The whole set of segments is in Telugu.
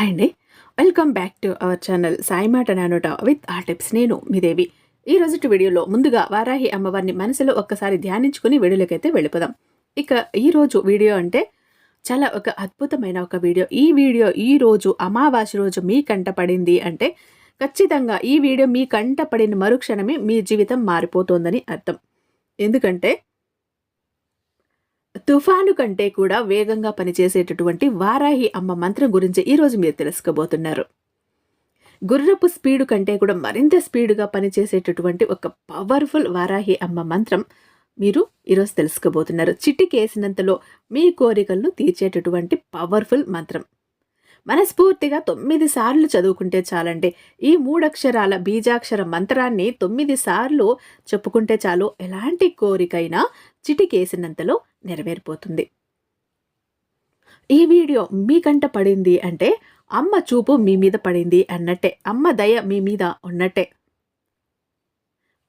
హాయ్ అండి. Welcome back to our channel Sai మాట నానోట విత్ ఆ టిప్స్ నేను మీదేవి ఈ రోజుటి వీడియోలో ముందుగా వారాహి అమ్మవారిని మనసులో ఒక్కసారి ధ్యానించుకుని వీడియోలకైతే వెళ్ళిపోదాం. ఇక ఈ రోజు వీడియో అంటే చాలా ఒక అద్భుతమైన ఒక వీడియో. ఈ వీడియో ఈ రోజు అమావాస్య రోజు మీ కంట పడింది అంటే ఖచ్చితంగా ఈ వీడియో మీ కంట పడిన మరుక్షణమే మీ జీవితం మారిపోతోందని అర్థం. ఎందుకంటే తుఫాను కంటే కూడా వేగంగా పనిచేసేటటువంటి వారాహి అమ్మ మంత్రం గురించి ఈరోజు మీరు తెలుసుకోబోతున్నారు. గుర్రపు స్పీడు కంటే కూడా మరింత స్పీడుగా పనిచేసేటటువంటి ఒక పవర్ఫుల్ వారాహి అమ్మ మంత్రం మీరు ఈరోజు తెలుసుకోబోతున్నారు. చిటికేసినంతలో మీ కోరికలను తీర్చేటటువంటి పవర్ఫుల్ మంత్రం. మనస్ఫూర్తిగా తొమ్మిది సార్లు చదువుకుంటే చాలండి ఈ మూడక్షరాల బీజాక్షర మంత్రాన్ని తొమ్మిది సార్లు చెప్పుకుంటే చాలు. ఎలాంటి కోరికైనా చిటికేసినంతలో నెరవేరిపోతుంది. ఈ వీడియో మీకంట పడింది అంటే అమ్మ చూపు మీ మీద పడింది అన్నట్టే అమ్మ దయ మీ మీద ఉన్నట్టే.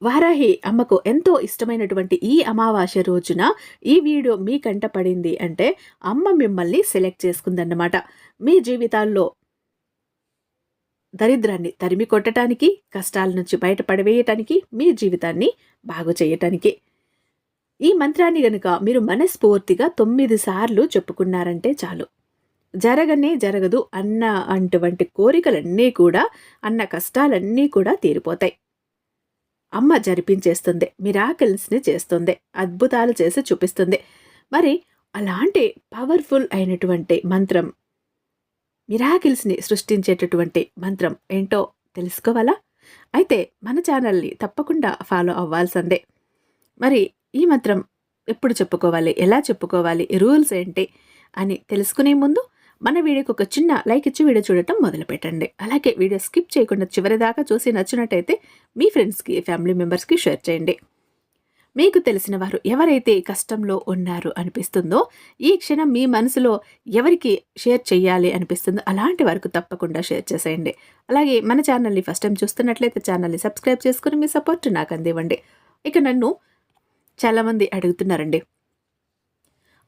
వారాహి అమ్మకు ఎంతో ఇష్టమైనటువంటి ఈ అమావాస్య రోజున ఈ వీడియో మీ కంట పడింది అంటే అమ్మ మిమ్మల్ని సెలెక్ట్ చేసుకుందన్నమాట. మీ జీవితాల్లో దరిద్రాన్ని తరిమి కొట్టడానికి కష్టాల నుంచి బయటపడవేయటానికి మీ జీవితాన్ని బాగు చేయటానికి. ఈ మంత్రాన్ని గనుక మీరు మనస్ఫూర్తిగా తొమ్మిది సార్లు చెప్పుకున్నారంటే చాలు. జరగనే జరగదు అన్న అటువంటి కోరికలన్నీ కూడా అన్న కష్టాలన్నీ కూడా తీరిపోతాయి. అమ్మ జరిపించేస్తుంది మిరాకిల్స్ని చేస్తుంది అద్భుతాలు చేసి చూపిస్తుంది. మరి అలాంటి పవర్ఫుల్ అయినటువంటి మంత్రం మిరాకిల్స్ని సృష్టించేటటువంటి మంత్రం ఏంటో తెలుసుకోవాలా? అయితే మన ఛానల్ని తప్పకుండా ఫాలో అవ్వాల్సిందే. మరి ఈ మంత్రం ఎప్పుడు చెప్పుకోవాలి ఎలా చెప్పుకోవాలి రూల్స్ ఏంటి అని తెలుసుకునే ముందు మన వీడియోకి ఒక చిన్న లైక్ ఇచ్చి వీడియో చూడటం మొదలు పెట్టండి అలాగే వీడియో స్కిప్ చేయకుండా చివరి దాకా చూసి నచ్చినట్టయితే మీ ఫ్రెండ్స్కి ఫ్యామిలీ మెంబర్స్కి షేర్ చేయండి. మీకు తెలిసిన వారు ఎవరైతే కష్టంలో ఉన్నారు అనిపిస్తుందో ఈ క్షణం మీ మనసులో ఎవరికి షేర్ చేయాలి అనిపిస్తుందో అలాంటి వరకు తప్పకుండా షేర్ చేసేయండి. అలాగే మన ఛానల్ని ఫస్ట్ టైం చూస్తున్నట్లయితే ఛానల్ని సబ్స్క్రైబ్ చేసుకుని మీ సపోర్ట్ నాకు అందివ్వండి. ఇక నన్ను చాలామంది అడుగుతున్నారండి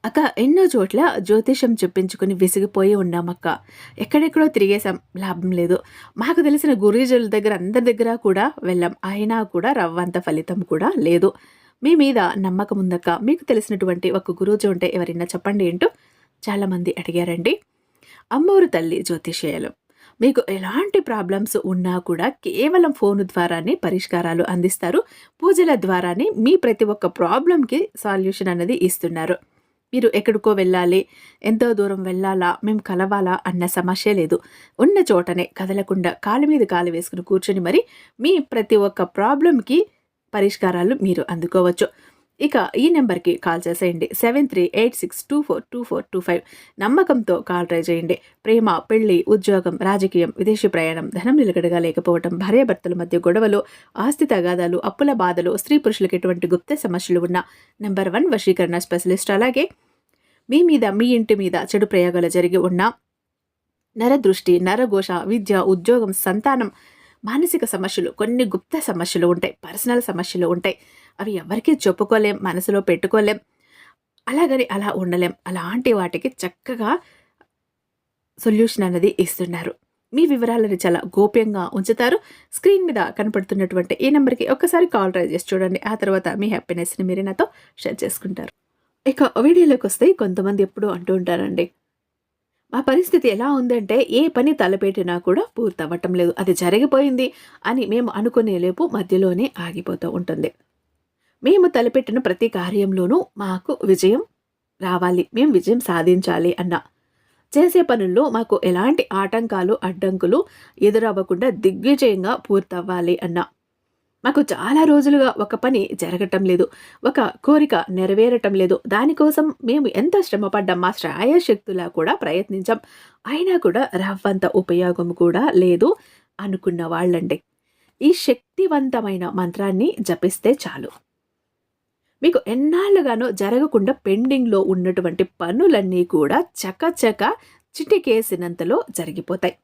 అక్క ఎన్నో చోట్ల జ్యోతిషం చెప్పించుకుని విసిగిపోయి ఉన్నామక్క ఎక్కడెక్కడో తిరిగేశాం. లాభం లేదు. మాకు తెలిసిన గురుజుల దగ్గర అందరి దగ్గర కూడా వెళ్ళాం. అయినా కూడా రవ్వంత ఫలితం కూడా లేదు. మీ మీద నమ్మకం ఉందక్క. మీకు తెలిసినటువంటి ఒక గురూజు ఉంటే ఎవరైనా చెప్పండి ఏంటో చాలామంది అడిగారండి. అమ్మోరు తల్లి జ్యోతిషయాలు మీకు ఎలాంటి ప్రాబ్లమ్స్ ఉన్నా కూడా కేవలం ఫోన్ ద్వారానే పరిష్కారాలు అందిస్తారు. పూజల ద్వారానే మీ ప్రతి ఒక్క ప్రాబ్లంకి సాల్యూషన్ అనేది ఇస్తున్నారు. మీరు ఎక్కడికో వెళ్ళాలి ఎంతో దూరం వెళ్ళాలా మేము కలవాలా అన్న సమస్య లేదు. ఉన్న చోటనే కదలకుండా కాలు మీద కాలు వేసుకుని కూర్చొని మరి మీ ప్రతి ఒక్క ప్రాబ్లంకి పరిష్కారాలు మీరు అందుకోవచ్చు. ఇక ఈ నెంబర్కి కాల్ చేసేయండి. Seven three eight six two four two four two five. నమ్మకంతో కాల్ ట్రై చేయండి. ప్రేమ పెళ్ళి ఉద్యోగం రాజకీయం విదేశీ ప్రయాణం ధనం నిలకడగా లేకపోవడం భార్యాభర్తల మధ్య గొడవలు ఆస్తి తగాదాలు అప్పుల బాధలు స్త్రీ పురుషులకు ఎటువంటి గుప్త సమస్యలు ఉన్న నెంబర్ వన్ వశీకరణ స్పెషలిస్ట్ అలాగే మీ మీద మీ ఇంటి మీద చెడు ప్రయోగాలు జరిగి ఉన్న నరదృష్టి నరఘోష విద్య ఉద్యోగం సంతానం మానసిక సమస్యలు కొన్ని గుప్త సమస్యలు ఉంటాయి పర్సనల్ సమస్యలు ఉంటాయి. అవి ఎవరికీ చెప్పుకోలేం మనసులో పెట్టుకోలేం. అలాగని అలా ఉండలేం. అలాంటి వాటికి చక్కగా సొల్యూషన్ అనేది ఇస్తున్నారు. మీ వివరాలను చాలా గోప్యంగా ఉంచుతారు. స్క్రీన్ మీద కనపడుతున్నటువంటి ఈ నెంబర్కి ఒక్కసారి కాల్ ట్రై చేసి చూడండి. ఆ తర్వాత మీ హ్యాపీనెస్ని మీరు నాతో షేర్ చేసుకుంటారు. ఇక వీడియోలోకి వస్తే కొంతమంది ఎప్పుడు అంటూ ఉంటారండి. మా పరిస్థితి ఎలా ఉందంటే ఏ పని తలపెట్టినా కూడా పూర్తవ్వటం లేదు. అది జరిగిపోయింది అని మేము అనుకునేలేపు మధ్యలోనే ఆగిపోతూ ఉంటుంది. మేము తలపెట్టిన ప్రతి కార్యంలోనూ మాకు విజయం రావాలి. మేము విజయం సాధించాలి అన్న. చేసే పనుల్లో మాకు ఎలాంటి ఆటంకాలు అడ్డంకులు ఎదురవ్వకుండా దిగ్విజయంగా పూర్తవ్వాలి అన్న. మాకు చాలా రోజులుగా ఒక పని జరగటం లేదు ఒక కోరిక నెరవేరటం లేదు. దానికోసం మేము ఎంత శ్రమపడ్డాం మా శ్రాయశక్తులా కూడా ప్రయత్నించాం. అయినా కూడా రవ్వంత ఉపయోగం కూడా లేదు అనుకున్న వాళ్ళండి. ఈ శక్తివంతమైన మంత్రాన్ని జపిస్తే చాలు. మీకు ఎన్నాళ్ళుగానో జరగకుండా పెండింగ్లో ఉన్నటువంటి పనులన్నీ కూడా చకచక చిటికేసినంతలో జరిగిపోతాయి.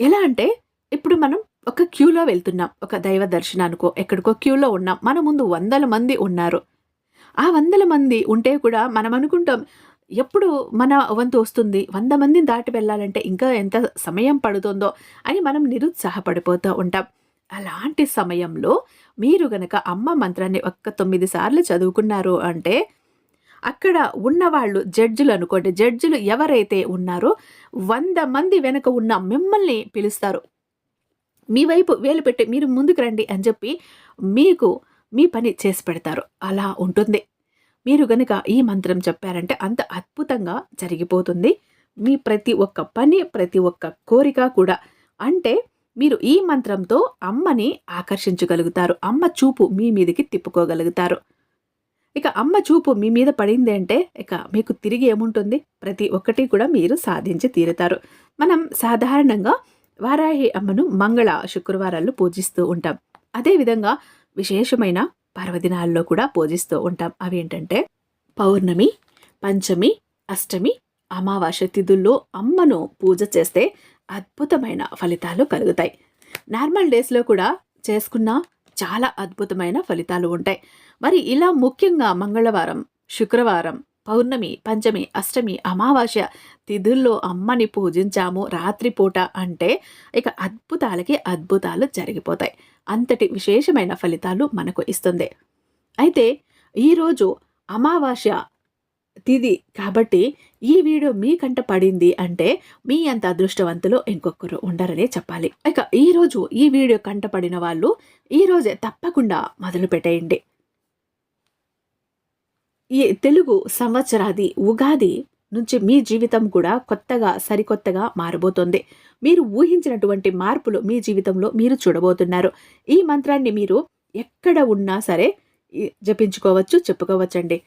ఎలా అంటే ఇప్పుడు మనం ఒక క్యూలో వెళ్తున్నాం. ఒక దైవ దర్శనానికో ఎక్కడికో క్యూలో ఉన్నాం. మన ముందు వందల మంది ఉన్నారు. ఆ వందల మంది ఉంటే కూడా మనం అనుకుంటాం ఎప్పుడు మన వంతు వస్తుంది? వంద మందిని దాటి వెళ్ళాలంటే ఇంకా ఎంత సమయం పడుతుందో అని మనం నిరుత్సాహపడిపోతూ ఉంటాం. అలాంటి సమయంలో మీరు గనక అమ్మ మంత్రాన్ని ఒక్క తొమ్మిది సార్లు చదువుకున్నారు అంటే అక్కడ ఉన్నవాళ్ళు జడ్జిలు అనుకోండి జడ్జిలు ఎవరైతే ఉన్నారో వంద మంది వెనక ఉన్న మిమ్మల్ని పిలుస్తారు. మీ వైపు వేలు పెట్టి మీరు ముందుకు రండి అని చెప్పి మీకు మీ పని చేసి పెడతారు. అలా ఉంటుంది. మీరు గనుక ఈ మంత్రం చెప్పారంటే అంత అద్భుతంగా జరిగిపోతుంది. మీ ప్రతి ఒక్క పని ప్రతి ఒక్క కోరిక కూడా. అంటే మీరు ఈ మంత్రంతో అమ్మని ఆకర్షించగలుగుతారు. అమ్మ చూపు మీ మీదకి తిప్పుకోగలుగుతారు. ఇక అమ్మ చూపు మీ మీద పడింది అంటే ఇక మీకు తిరిగి ఏముంటుంది? ప్రతి ఒక్కటి కూడా మీరు సాధించి తీరుతారు. మనం సాధారణంగా వారాహి అమ్మను మంగళ శుక్రవారాల్లో పూజిస్తూ ఉంటాం. అదేవిధంగా విశేషమైన పర్వదినాల్లో కూడా పూజిస్తూ ఉంటాం. అవి ఏంటంటే పౌర్ణమి పంచమి అష్టమి అమావాస్య తిథుల్లో అమ్మను పూజ చేస్తే అద్భుతమైన ఫలితాలు కలుగుతాయి. నార్మల్ డేస్లో కూడా చేసుకున్న చాలా అద్భుతమైన ఫలితాలు ఉంటాయి. మరి ఇలా ముఖ్యంగా మంగళవారం శుక్రవారం పౌర్ణమి పంచమి అష్టమి అమావాస్య తిథుల్లో అమ్మని పూజించాము రాత్రిపూట అంటే ఇక అద్భుతాలకి అద్భుతాలు జరిగిపోతాయి. అంతటి విశేషమైన ఫలితాలు మనకు ఇస్తుంది. అయితే ఈరోజు అమావాస్య తిది కాబట్టి ఈ వీడియో మీ కంట పడింది అంటే మీ అంత అదృష్టవంతులు ఇంకొకరు ఉండరనే చెప్పాలి. ఇక ఈరోజు ఈ వీడియో కంట పడిన వాళ్ళు ఈరోజే తప్పకుండా మొదలు పెట్టేయండి ఈ తెలుగు సంవత్సరాది ఉగాది నుంచి మీ జీవితం కూడా కొత్తగా సరికొత్తగా మారబోతోంది. మీరు ఊహించినటువంటి మార్పులు మీ జీవితంలో మీరు చూడబోతున్నారు. ఈ మంత్రాన్ని మీరు ఎక్కడ ఉన్నా సరే జపించుకోవచ్చు చెప్పుకోవచ్చండి.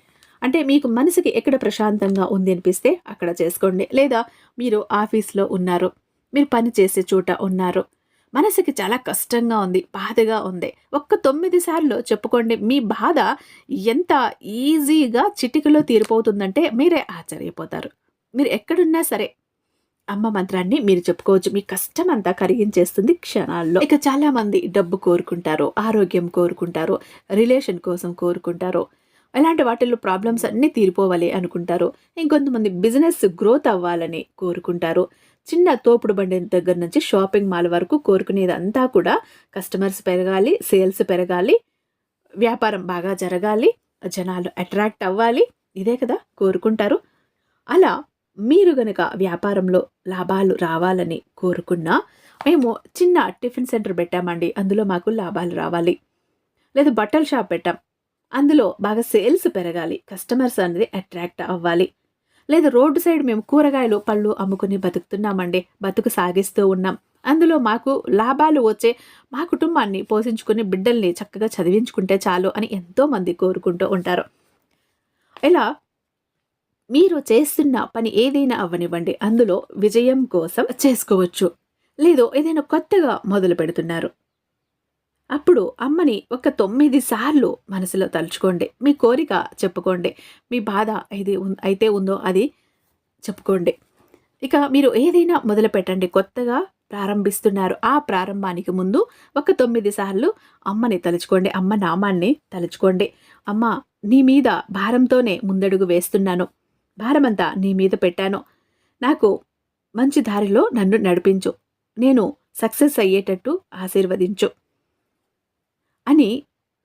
అంటే మీకు మనసుకి ఎక్కడ ప్రశాంతంగా ఉంది అనిపిస్తే అక్కడ చేసుకోండి. లేదా మీరు ఆఫీస్లో ఉన్నారు మీరు పని చేసే చోట ఉన్నారు మనసుకి చాలా కష్టంగా ఉంది బాధగా ఉంది. ఒక్క తొమ్మిది సార్లు చెప్పుకోండి మీ బాధ ఎంత ఈజీగా చిటికలో తీరిపోతుందంటే మీరే ఆశ్చర్యపోతారు. మీరు ఎక్కడున్నా సరే అమ్మ మంత్రాన్ని మీరు చెప్పుకోవచ్చు. మీ కష్టం అంతా కరిగించేస్తుంది క్షణాల్లో. ఇక చాలా మంది డబ్బు కోరుకుంటారు ఆరోగ్యం కోరుకుంటారు రిలేషన్ కోసం కోరుకుంటారు. ఇలాంటి వాటిల్లో ప్రాబ్లమ్స్ అన్నీ తీరిపోవాలి అనుకుంటారు. ఇంకొంతమంది బిజినెస్ గ్రోత్ అవ్వాలని కోరుకుంటారు. చిన్న తోపుడు బండి దగ్గర నుంచి షాపింగ్ మాల్ వరకు కోరుకునేదంతా కూడా కస్టమర్స్ పెరగాలి సేల్స్ పెరగాలి వ్యాపారం బాగా జరగాలి జనాలు అట్రాక్ట్ అవ్వాలి. ఇదే కదా కోరుకుంటారు. అలా మీరు గనక వ్యాపారంలో లాభాలు రావాలని కోరుకున్నా మేము చిన్న టిఫిన్ సెంటర్ పెట్టామండి. అందులో మాకు లాభాలు రావాలి. లేదా బట్టల షాప్ పెట్టాం. అందులో బాగా సేల్స్ పెరగాలి. కస్టమర్స్ అనేది అట్రాక్ట్ అవ్వాలి. లేదా రోడ్డు సైడ్ మేము కూరగాయలు పళ్ళు అమ్ముకుని బతుకుతున్నామండి. బతుకు సాగిస్తూ ఉన్నాం. అందులో మాకు లాభాలు వచ్చే మా కుటుంబాన్ని పోషించుకుని బిడ్డల్ని చక్కగా చదివించుకుంటే చాలు అని ఎంతోమంది కోరుకుంటూ ఉంటారు. ఇలా మీరు చేస్తున్న పని ఏదైనా అవ్వనివ్వండి. అందులో విజయం కోసం చేసుకోవచ్చు. లేదు ఏదైనా కొత్తగా మొదలు పెడుతున్నారు. అప్పుడు అమ్మని ఒక తొమ్మిది సార్లు మనసులో తలుచుకోండి. మీ కోరిక చెప్పుకోండి. మీ బాధ ఏది అయితే ఉందో అది చెప్పుకోండి. ఇక మీరు ఏదైనా మొదలు పెట్టండి. కొత్తగా ప్రారంభిస్తున్నారు. ఆ ప్రారంభానికి ముందు ఒక తొమ్మిది సార్లు అమ్మని తలుచుకోండి. అమ్మ నామాన్ని తలుచుకోండి. అమ్మ నీ మీద భారంతోనే ముందడుగు వేస్తున్నాను. భారమంతా నీ మీద పెట్టాను. నాకు మంచి దారిలో నన్ను నడిపించు. నేను సక్సెస్ అయ్యేటట్టు ఆశీర్వదించు. అని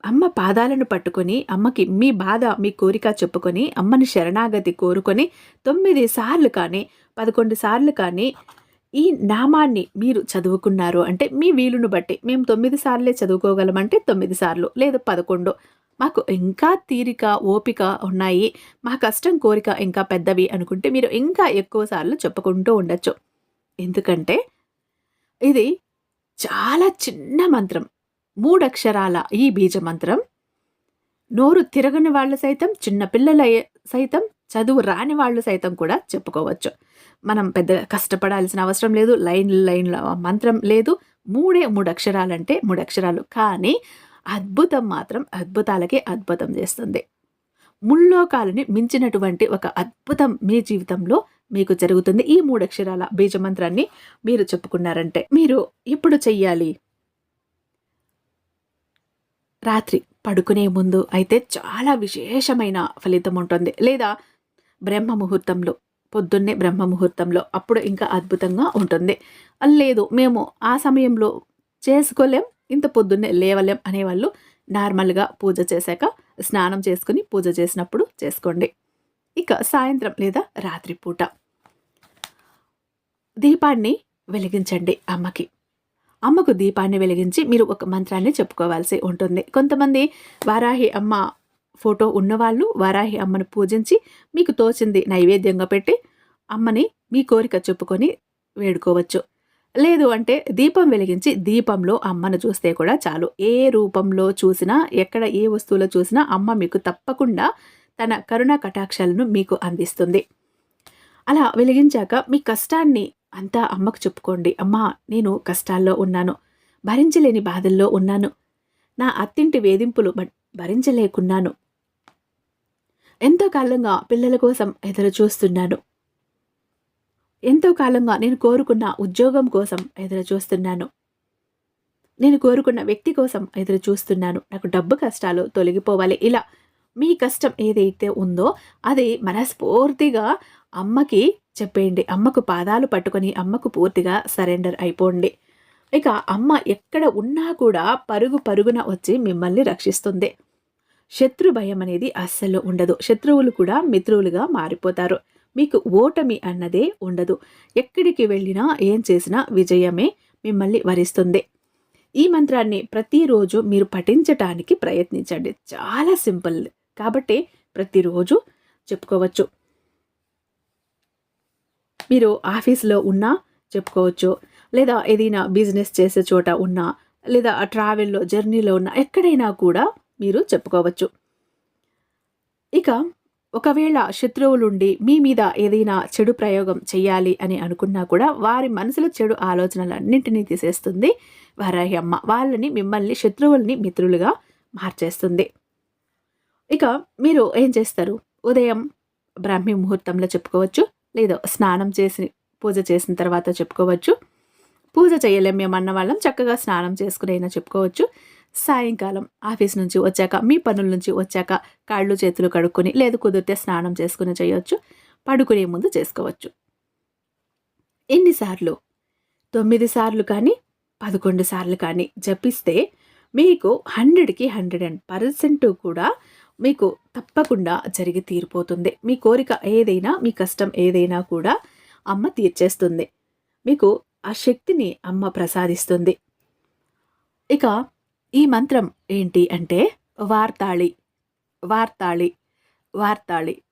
అమ్మ పాదాలను పట్టుకొని అమ్మకి మీ బాధ మీ కోరిక చెప్పుకొని అమ్మని శరణాగతి కోరుకొని తొమ్మిది సార్లు కానీ పదకొండు సార్లు కానీ ఈ నామాన్ని మీరు చదువుకున్నారు అంటే మీ వీలును బట్టి మేము తొమ్మిది సార్లే చదువుకోగలమంటే తొమ్మిది సార్లు లేదు పదకొండు. మాకు ఇంకా తీరిక ఓపిక ఉన్నాయి. మా కష్టం కోరిక ఇంకా పెద్దవి అనుకుంటే మీరు ఇంకా ఎక్కువ సార్లు చెప్పుకుంటూ ఉండొచ్చు. ఎందుకంటే ఇది చాలా చిన్న మంత్రం. మూడక్షరాల ఈ బీజమంత్రం. నోరు తిరగని వాళ్ళు సైతం చిన్నపిల్లల సైతం చదువు రాని వాళ్ళు సైతం కూడా చెప్పుకోవచ్చు. మనం పెద్ద కష్టపడాల్సిన అవసరం లేదు లైన్ లైన్ల మంత్రం లేదు. మూడే మూడు అక్షరాలంటే మూడు అక్షరాలు కానీ అద్భుతం మాత్రం అద్భుతాలకే అద్భుతం చేస్తుంది. ముల్లోకాలని మించినటువంటి ఒక అద్భుతం మీ జీవితంలో మీకు జరుగుతుంది. ఈ మూడు అక్షరాల బీజమంత్రాన్ని మీరు చెప్పుకున్నారంటే మీరు ఇప్పుడు చెయ్యాలి? రాత్రి పడుకునే ముందు అయితే చాలా విశేషమైన ఫలితం ఉంటుంది. లేదా బ్రహ్మ ముహూర్తంలో పొద్దున్నే బ్రహ్మ ముహూర్తంలో అప్పుడు ఇంకా అద్భుతంగా ఉంటుంది. లేదు మేము ఆ సమయంలో చేసుకోలేం ఇంత పొద్దున్నే లేవలేం అనేవాళ్ళు నార్మల్గా పూజ చేశాక స్నానం చేసుకుని పూజ చేసినప్పుడు చేసుకోండి. ఇక సాయంత్రం లేదా రాత్రిపూట. దీపాన్ని వెలిగించండి అమ్మకి. అమ్మకు దీపాన్ని వెలిగించి మీరు ఒక మంత్రాన్ని చెప్పుకోవాల్సి ఉంటుంది. కొంతమంది వారాహి అమ్మ ఫోటో ఉన్నవాళ్ళు వారాహి అమ్మను పూజించి మీకు తోచింది నైవేద్యంగా పెట్టి అమ్మని మీ కోరిక చెప్పుకొని వేడుకోవచ్చు. లేదు అంటే దీపం వెలిగించి దీపంలో అమ్మను చూస్తే కూడా చాలు. ఏ రూపంలో చూసినా ఎక్కడ ఏ వస్తువులో చూసినా అమ్మ మీకు తప్పకుండా తన కరుణ కటాక్షాలను మీకు అందిస్తుంది. అలా వెలిగించాక మీ కష్టాన్ని అంతా అమ్మకు చెప్పుకోండి. అమ్మా నేను కష్టాల్లో ఉన్నాను. భరించలేని బాధల్లో ఉన్నాను. నా అత్తింటి వేధింపులు భరించలేకున్నాను. ఎంతో కాలంగా పిల్లల కోసం ఎదురు చూస్తున్నాను. ఎంతో కాలంగా నేను కోరుకున్న ఉద్యోగం కోసం ఎదురు చూస్తున్నాను. నేను కోరుకున్న వ్యక్తి కోసం ఎదురు చూస్తున్నాను. నాకు డబ్బు కష్టాలు తొలగిపోవాలి. ఇలా మీ కష్టం ఏదైతే ఉందో అది మనస్ఫూర్తిగా అమ్మకి చెప్పేయండి. అమ్మకు పాదాలు పట్టుకొని అమ్మకు పూర్తిగా సరెండర్ అయిపోండి. ఇక అమ్మ ఎక్కడ ఉన్నా కూడా పరుగు పరుగున వచ్చి మిమ్మల్ని రక్షిస్తుంది. శత్రు భయం అనేది అస్సలు ఉండదు. శత్రువులు కూడా మిత్రువులుగా మారిపోతారు. మీకు ఓటమి అన్నదే ఉండదు. ఎక్కడికి వెళ్ళినా ఏం చేసినా విజయమే మిమ్మల్ని వరిస్తుంది. ఈ మంత్రాన్ని ప్రతిరోజు మీరు పఠించటానికి ప్రయత్నించండి. చాలా సింపుల్. కాబట్టి ప్రతిరోజు చెప్పుకోవచ్చు. మీరు ఆఫీస్లో ఉన్నా చెప్పుకోవచ్చు. లేదా ఏదైనా బిజినెస్ చేసే చోట ఉన్నా లేదా ట్రావెల్లో జర్నీలో ఉన్న ఎక్కడైనా కూడా మీరు చెప్పుకోవచ్చు. ఇక ఒకవేళ శత్రువులుండి మీ మీద ఏదైనా చెడు ప్రయోగం చేయాలి అని అనుకున్నా కూడా వారి మనసులో చెడు ఆలోచనలన్నింటినీ తీసేస్తుంది వారాహి అమ్మ. వాళ్ళని మిమ్మల్ని శత్రువుల్ని మిత్రులుగా మార్చేస్తుంది. ఇక మీరు ఏం చేస్తారు? ఉదయం బ్రాహ్మీ ముహూర్తంలో చెప్పుకోవచ్చు. లేదా స్నానం చేసి పూజ చేసిన తర్వాత చెప్పుకోవచ్చు. పూజ చేయలేం మేము అన్న వాళ్ళం చక్కగా స్నానం చేసుకుని అయినా చెప్పుకోవచ్చు. సాయంకాలం ఆఫీస్ నుంచి వచ్చాక మీ పనుల నుంచి వచ్చాక కాళ్ళు చేతులు కడుక్కొని లేదు కుదిరితే స్నానం చేసుకుని చేయొచ్చు పడుకునే ముందు చేసుకోవచ్చు. ఎన్నిసార్లు తొమ్మిది సార్లు కానీ పదకొండు సార్లు కానీ జపిస్తే మీకు హండ్రెడ్కి హండ్రెడ్ అండ్ పర్సెంట్ కూడా మీకు తప్పకుండా జరిగి తీరిపోతుంది. మీ కోరిక ఏదైనా మీ కష్టం ఏదైనా కూడా అమ్మ తీర్చేస్తుంది. మీకు ఆ శక్తిని అమ్మ ప్రసాదిస్తుంది. ఇక ఈ మంత్రం ఏంటి అంటే వార్తాళి వార్తాళి వార్తాళి.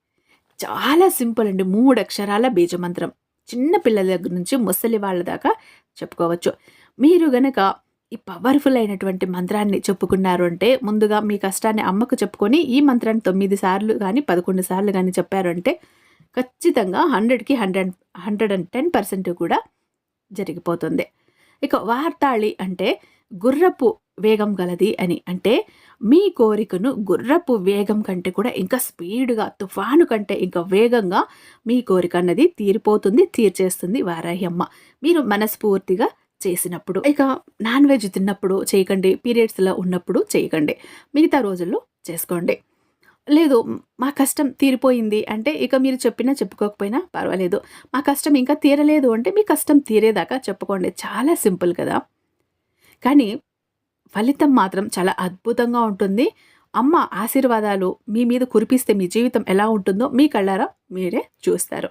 చాలా సింపుల్ అండి. మూడు అక్షరాల బీజమంత్రం. చిన్న పిల్లల దగ్గర నుంచి ముసలి వాళ్ళ దాకా చెప్పుకోవచ్చు. మీరు గనక ఈ పవర్ఫుల్ అయినటువంటి మంత్రాన్ని చెప్పుకున్నారు అంటే ముందుగా మీ కష్టాన్ని అమ్మకు చెప్పుకొని ఈ మంత్రాన్ని తొమ్మిది సార్లు కానీ పదకొండు సార్లు కానీ చెప్పారంటే ఖచ్చితంగా హండ్రెడ్కి hundred hundred and ten percent కూడా జరిగిపోతుంది. ఇక వార్తాళి అంటే గుర్రపు వేగం గలది అని అంటే మీ కోరికను గుర్రపు వేగం కంటే కూడా ఇంకా స్పీడ్గా తుఫాను కంటే ఇంకా వేగంగా మీ కోరిక అన్నది తీరిపోతుంది తీర్చేస్తుంది వారాహి అమ్మ. మీరు మనస్ఫూర్తిగా చేసినప్పుడు ఇక నాన్ వెజ్ తిన్నప్పుడు చేయకండి పీరియడ్స్లో ఉన్నప్పుడు చేయకండి మిగతా రోజుల్లో చేసుకోండి. లేదు మా కష్టం తీరిపోయింది అంటే ఇక మీరు చెప్పినా చెప్పుకోకపోయినా పర్వాలేదు. మా కష్టం ఇంకా తీరలేదు అంటే మీ కష్టం తీరేదాకా చెప్పుకోండి. చాలా సింపుల్ కదా. కానీ ఫలితం మాత్రం చాలా అద్భుతంగా ఉంటుంది. అమ్మ ఆశీర్వాదాలు మీ మీద కురిపిస్తే మీ జీవితం ఎలా ఉంటుందో మీ కళ్ళారా మీరే చూస్తారు.